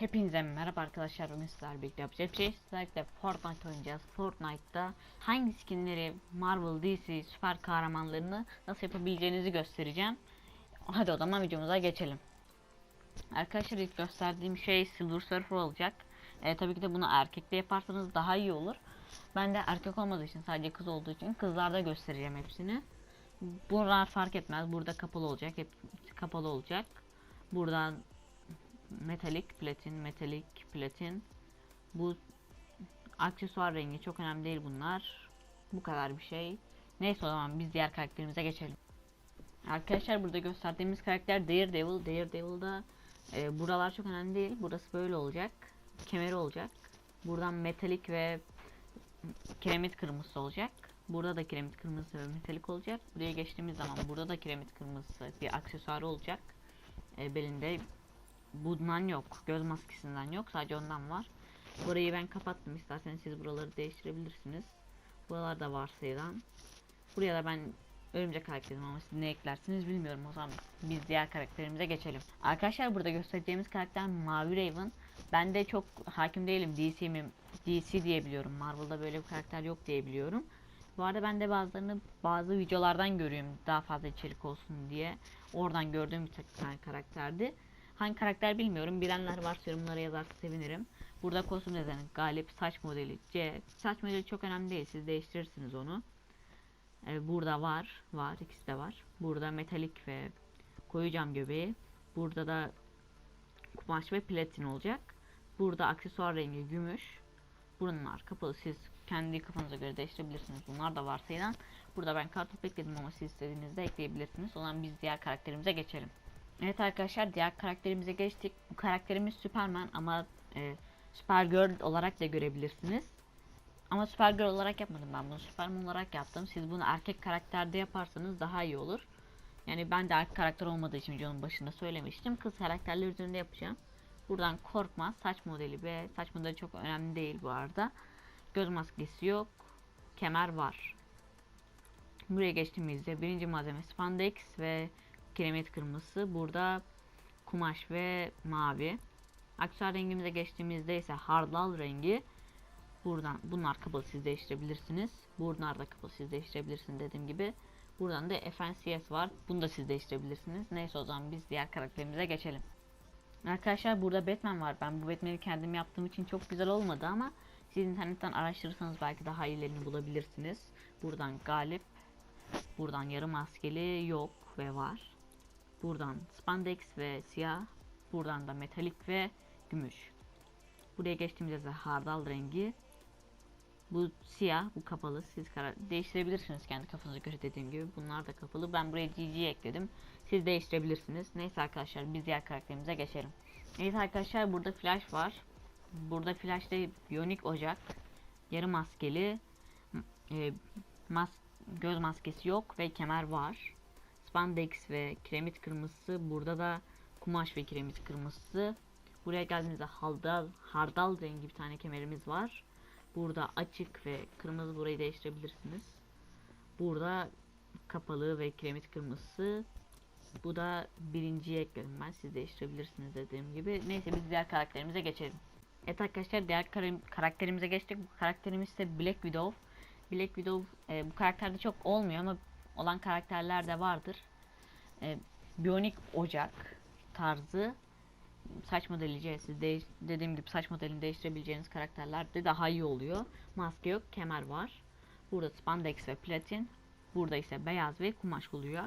Hepinize merhaba arkadaşlar bugün sizlerle birlikte yapacağız. Şey sizlerle Fortnite oynayacağız. Fortnite'da hangi skinleri Marvel, DC, süper kahramanlarını nasıl yapabileceğinizi göstereceğim. Hadi o zaman videomuza geçelim. Arkadaşlar ilk gösterdiğim şey Silver Surfer olacak. E, Tabii ki de bunu erkekte yaparsanız daha iyi olur. Ben de erkek olmadığı için sadece kız olduğu için kızlarda göstereceğim hepsini. Bunlar fark etmez. Burada kapalı olacak hep kapalı olacak. Buradan metalik platin, metalik platin. Bu aksesuar rengi çok önemli değil bunlar. Bu kadar bir şey. Neyse o zaman biz diğer karakterimize geçelim. Arkadaşlar burada gösterdiğimiz karakter Daredevil. Daredevil'da e, buralar çok önemli değil. Burası böyle olacak. Kemeri olacak. Buradan metalik ve kiremit kırmızısı olacak. Burada da kiremit kırmızısı ve metalik olacak. Buraya geçtiğimiz zaman burada da kiremit kırmızısı bir aksesuarı olacak. E, belinde bundan yok. Göz maskesinden yok. Sadece ondan var. Burayı ben kapattım. İsterseniz siz buraları değiştirebilirsiniz. Buralarda varsayılan. Buraya da ben örümcek karakterim ama siz ne eklersiniz bilmiyorum. O zaman biz diğer karakterimize geçelim. Arkadaşlar burada göstereceğimiz karakter Mavi Raven. Ben de çok hakim değilim. DC mi? DC diyebiliyorum. Marvel'da böyle bir karakter yok diyebiliyorum. Bu arada ben de bazılarını bazı videolardan görüyorum daha fazla içerik olsun diye. Oradan gördüğüm bir tane karakterdi. Hangi karakter bilmiyorum. Bilenler varsa yorumlara yazarsa sevinirim. Burada kostüm düzeni galip saç modeli C. Saç modeli çok önemli değil. Siz değiştirirsiniz onu. Ee, burada var. Var. ikisi de var. Burada metalik ve koyu cam göbeği. Burada da kumaş ve platin olacak. Burada aksesuar rengi gümüş. Bunlar kapalı. Siz kendi kafanıza göre değiştirebilirsiniz. Bunlar da varsayılan. Burada ben kartop ekledim ama siz istediğinizde ekleyebilirsiniz. O zaman biz diğer karakterimize geçelim. Evet arkadaşlar diğer karakterimize geçtik. Bu karakterimiz Superman ama e, Supergirl olarak da görebilirsiniz. Ama Supergirl olarak yapmadım ben bunu. Superman olarak yaptım. Siz bunu erkek karakterde yaparsanız daha iyi olur. Yani ben de erkek karakter olmadığı için videonun başında söylemiştim. Kız karakterler üzerinde yapacağım. Buradan korkma. Saç modeli ve saç modeli çok önemli değil bu arada. Göz maskesi yok. Kemer var. Buraya geçtiğimizde birinci malzeme spandex ve kiremit kırmızısı. Burada kumaş ve mavi. Aksesuar rengimize geçtiğimizde ise hardal rengi. Buradan bunlar kapalı siz değiştirebilirsiniz. Bunlar da kapalı siz değiştirebilirsiniz dediğim gibi. Buradan da FNCS var. Bunu da siz değiştirebilirsiniz. Neyse o zaman biz diğer karakterimize geçelim. Arkadaşlar burada Batman var. Ben bu Batman'i kendim yaptığım için çok güzel olmadı ama siz internetten araştırırsanız belki daha iyilerini bulabilirsiniz. Buradan galip. Buradan yarı maskeli yok ve var. Buradan spandex ve siyah. Buradan da metalik ve gümüş. Buraya geçtiğimizde de hardal rengi. Bu siyah, bu kapalı. Siz karar değiştirebilirsiniz kendi kafanıza göre dediğim gibi. Bunlar da kapalı. Ben buraya GG ekledim. Siz değiştirebilirsiniz. Neyse arkadaşlar biz diğer karakterimize geçelim. Evet arkadaşlar burada flash var. Burada flash'ta biyonik ocak. Yarı maskeli. E, mas göz maskesi yok ve kemer var spandex ve kiremit kırmızısı. Burada da kumaş ve kiremit kırmızısı. Buraya geldiğinizde hardal, hardal rengi bir tane kemerimiz var. Burada açık ve kırmızı burayı değiştirebilirsiniz. Burada kapalı ve kiremit kırmızısı. Bu da birinciye ekledim ben. Siz değiştirebilirsiniz dediğim gibi. Neyse biz diğer karakterimize geçelim. Evet arkadaşlar diğer karakterimize geçtik. Bu karakterimiz ise Black Widow. Black Widow e, bu karakterde çok olmuyor ama olan karakterler de vardır. E, Biyonik ocak tarzı saç modeli siz de, dediğim gibi saç modelini değiştirebileceğiniz karakterler de daha iyi oluyor. Maske yok, kemer var. Burada spandex ve platin. Burada ise beyaz ve kumaş oluyor.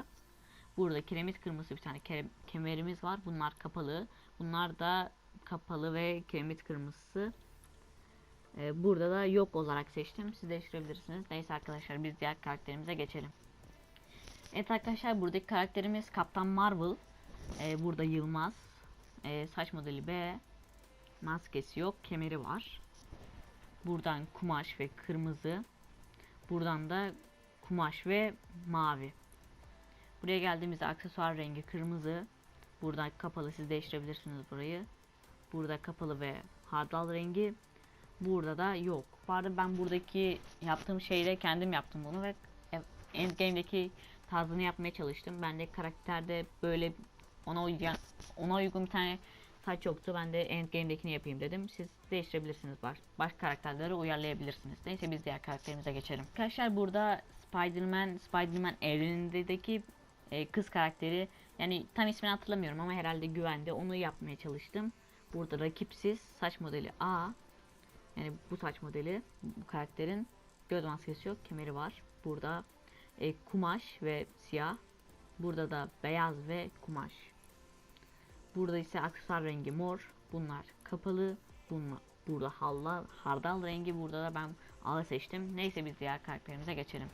Burada kiremit kırmızı bir tane ke kemerimiz var. Bunlar kapalı. Bunlar da kapalı ve kiremit kırmızısı. Ee, burada da yok olarak seçtim. Siz değiştirebilirsiniz. Neyse arkadaşlar biz diğer karakterimize geçelim. Evet arkadaşlar buradaki karakterimiz Kaptan Marvel. Ee, burada Yılmaz. Ee, saç modeli B. Maskesi yok. Kemeri var. Buradan kumaş ve kırmızı. Buradan da kumaş ve mavi. Buraya geldiğimizde aksesuar rengi kırmızı. Buradan kapalı siz değiştirebilirsiniz burayı. Burada kapalı ve hardal rengi. Burada da yok. Bu ben buradaki yaptığım şeyde kendim yaptım bunu ve Endgame'deki tarzını yapmaya çalıştım. Ben de karakterde böyle ona uygun, ona uygun bir tane saç yoktu. Ben de Endgame'dekini yapayım dedim. Siz değiştirebilirsiniz. Baş, başka karakterleri uyarlayabilirsiniz. Neyse biz diğer karakterimize geçelim. Arkadaşlar burada Spider-Man, Spider-Man evrenindeki e, kız karakteri yani tam ismini hatırlamıyorum ama herhalde güvende onu yapmaya çalıştım. Burada rakipsiz saç modeli A. Yani bu saç modeli bu karakterin göz maskesi yok, kemeri var. Burada e, kumaş ve siyah. Burada da beyaz ve kumaş. Burada ise aksesuar rengi mor. Bunlar kapalı. Bunlar burada halla, hardal rengi. Burada da ben ağı seçtim. Neyse biz diğer karakterimize geçelim.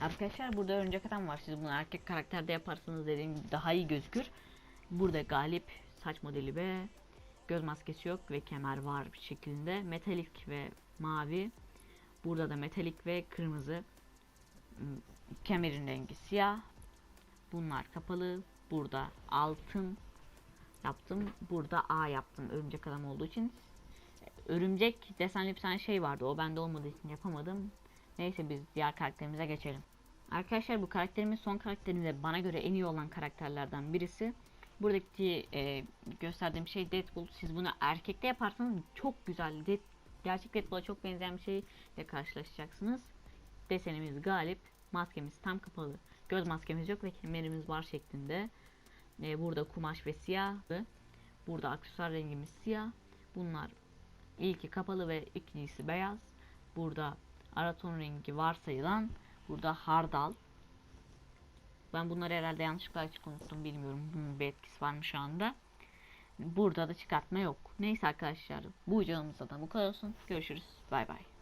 Arkadaşlar burada örümcek adam var. Siz bunu erkek karakterde yaparsanız dediğim gibi daha iyi gözükür. Burada galip saç modeli ve göz maskesi yok ve kemer var bir şekilde. Metalik ve mavi. Burada da metalik ve kırmızı. Kemerin rengi siyah. Bunlar kapalı. Burada altın yaptım. Burada A yaptım örümcek adam olduğu için. Örümcek desenli bir tane şey vardı. O bende olmadığı için yapamadım. Neyse biz diğer karakterimize geçelim. Arkadaşlar bu karakterimiz son karakterimiz bana göre en iyi olan karakterlerden birisi. Buradaki e, gösterdiğim şey Deadpool. Siz bunu erkekte yaparsanız çok güzel. Dead, gerçek Deadpool'a çok benzeyen bir şeyle karşılaşacaksınız. Desenimiz galip. Maskemiz tam kapalı. Göz maskemiz yok ve kemerimiz var şeklinde. E, burada kumaş ve siyah. Burada aksesuar rengimiz siyah. Bunlar ilki kapalı ve ikincisi beyaz. Burada araton rengi varsayılan. Burada hardal. Ben bunları herhalde yanlışlıkla açık unuttum bilmiyorum. Bunun bir etkisi var mı şu anda? Burada da çıkartma yok. Neyse arkadaşlar bu videomuzda da bu kadar olsun. Görüşürüz. Bay bay.